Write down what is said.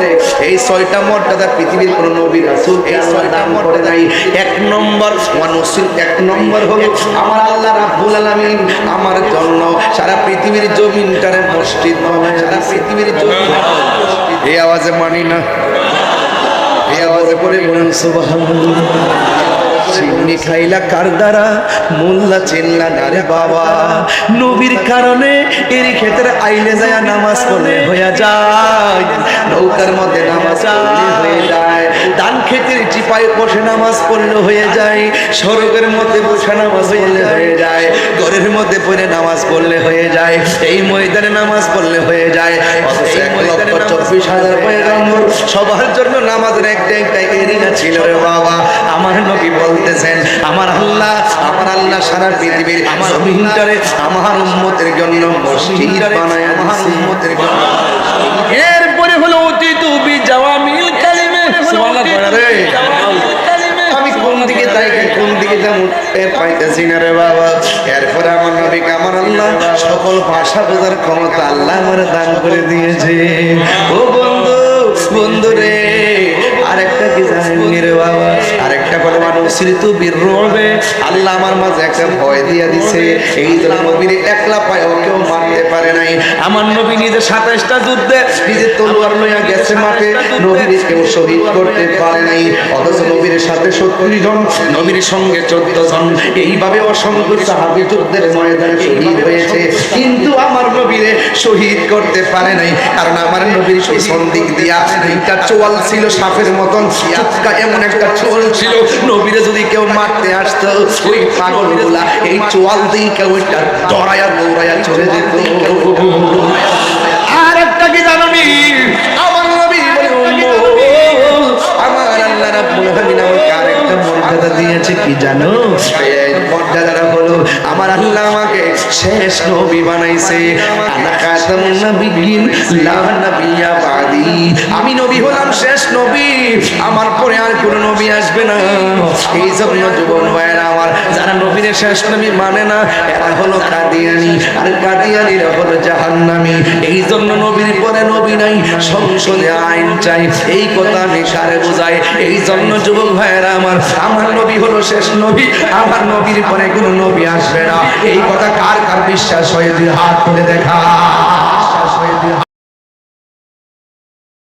করছে এই ছয়টা মর্যাদা পৃথিবীর কোন নবী রাসূল, এই ছয়টা মর্যাদা নাই এক নম্বর। ওয়ানুসিল এক নম্বর হলো আমার আল্লাহ রাব্বুল আলামিন। আমার জন্য সারা পৃথিবীর জমিনটারে মসজিদ সারা পৃথিবীর জমিন। এই আওয়াজে মানি না। এই আওয়াজে পরে বলেন, সুবহানাল্লাহ। চিন্নি খাইলা কার দ্বারা? মোল্লা চিল্লা নারে বাবা। নবীর কারণে এর ক্ষেত্রে আইলে যায় নামাজ পড়লে হয়ে যায়। নৌকার মধ্যে নামাজ পড়লে হয়ে যায়। ধান ক্ষেতের চিপায় বসে নামাজ পড়লে হয়ে যায়। সড়কের মধ্যে বসে নামাজ পড়লে হয়ে যায়। ঘরের মধ্যে পড়ে নামাজ পড়লে হয়ে যায়। এই ময়দানে নামাজ পড়লে হয়ে যায়। অথচ এক লক্ষ চব্বিশ হাজার পয়গাম্বর। সবার জন্য নামাজের একটা একটা এরিয়া ছিল রে বাবা। আমার নবী বলতেছেন আমার আল্লাহ আমার আল্লাহ সারা পৃথিবীর আমার জমিনটারে আমার উম্মতের জন্য মসজিদ বানায় আমার উম্মতের জন্য এরপরে হলো অতি তুবি জাওয়ামিল কালিমে সুবহানাল্লাহ রে আমি কোন দিকে যাই কোন দিকে যাব টের পাইতেছি না রে বাবা। এরপর আমার নবী আমার আল্লাহ সকল ভাষা বোঝার ক্ষমতা আল্লাহ আমার দান করে দিয়েছে। ও বন্ধু বন্ধু রে, আরেকটা কি জানেন রে বাবা? আরেকটা বলে মানুষ ঋতু বীর আল্লাহ আমার মাঝে একটা ভয় দিয়া দিছে। এই জন্য একলা পায় নাই আমার নবী নিজে সাতাইশটা যুদ্ধে নিজে তলোয়ার লইয়া গেছে মাঠে নবীর কেউ শহীদ করতে পারে নাই অথচ নবীর সাথে সত্তর জন নবীর সঙ্গে চোদ্দ জন। এইভাবে অসংখ্য সাহাবি যুদ্ধের ময়দানে শহীদ হয়েছে কিন্তু আমার নবীরে শহীদ করতে পারে নাই কারণ আমার নবীর পিছন দিক দিয়া একটা চোয়াল ছিল সাপের মতন চুক্কা এমন একটা চোয়াল ছিল নবীরে যদি কেউ মারতে আসতো ওই পাগলগুলা এই চোয়াল দিয়ে কেউ একটা দড়াইয়া দৌড়াইয়া চলে যেত আমি নবী হলাম শেষ নবী, আমার পরে আর কোন নবী আসবে না। এই জন্য যুবন ভাইয়েরা আমার, যারা নবীর শেষ নবী মানে না, এরা হলো কাদিয়ানি। আর কাদিয়ানিরা হলো জাহান্নামী। জন্য নবীর পরে নবী নাই, সংসদে আইন চাই। এই কথা আমি সারে বোঝাই। এই জন্য যুবক ভাইয়েরা আমার আমার নবী হলো শেষ নবী, আমার নবীর পরে কোনো নবী আসবে না। এই কথা কার কার বিশ্বাস হয়ে? দুই হাত তুলে দেখা।